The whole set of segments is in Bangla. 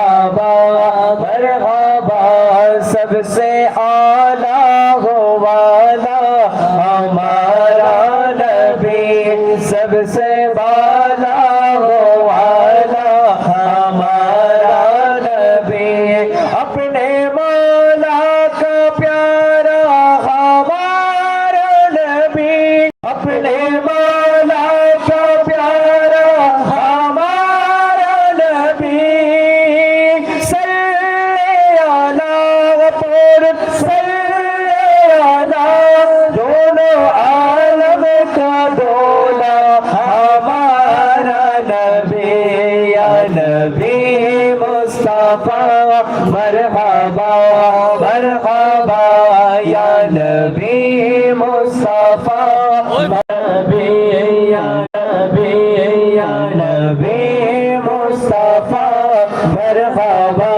मरहबा मरहबा सबसे आला हो वाला हमारा नबी सबसे वाला মুস্তাফা, মারহাবা মারহাবা, ইয়া নবী মুস্তাফা, নবী, ইয়া নবী ইয়া নবী মুস্তাফা, মারহাবা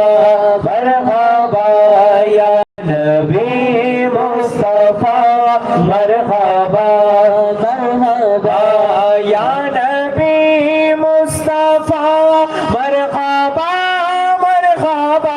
মারহাবা, ইয়া নবী মুস্তাফা, মারহাবা মারহাবা, ইয়া নবী মুস্তাফা, মারহাবা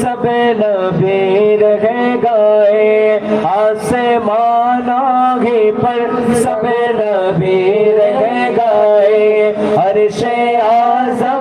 सब नबीर है गाए आसमाना माना ही पर सब नबीर है गाए। हर शे आज़म